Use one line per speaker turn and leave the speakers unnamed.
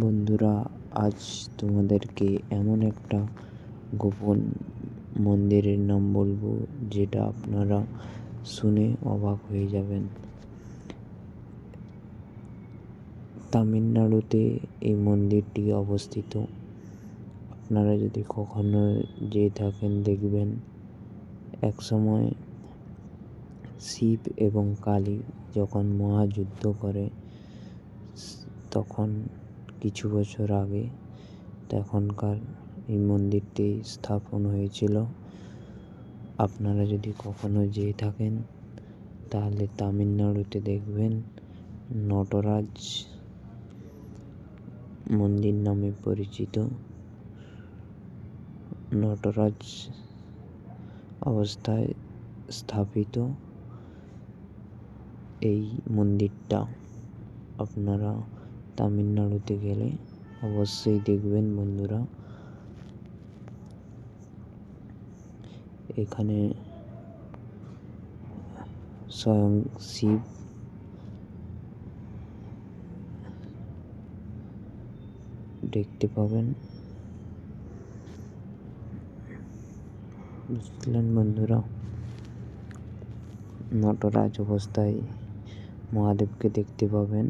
বন্ধুরা, আজ তোমাদেরকে এমন একটা গোপন মন্দিরের নাম বলব, যেটা আপনারা শুনে অবাক হয়ে যাবেন। তামিলনাড়ুতে এই মন্দিরটি অবস্থিত। আপনারা যদি কখনো যেয়ে থাকেন, দেখবেন একসময় শিব এবং কালী যখন মহাযুদ্ধ করে, তখন কিছু বছর আগে তখনকার এই মন্দিরটি স্থাপন হয়েছিল। আপনারা যদি কখনো যেয়ে থাকেন, তাহলে তামিলনাড়ুতে দেখবেন নটরাজ মন্দির নামে পরিচিত। নটরাজ অবস্থায় স্থাপিত এই মন্দিরটা। আপনারা তামিলনাড়ুতে গেলে অবশ্যই দেখবেন বন্ধুরা। এখানে স্বয়ং শিব দেখতে পাবেন। বুঝলেন বন্ধুরা? নটরাজ অবস্থায় মহাদেবকে দেখতে পাবেন।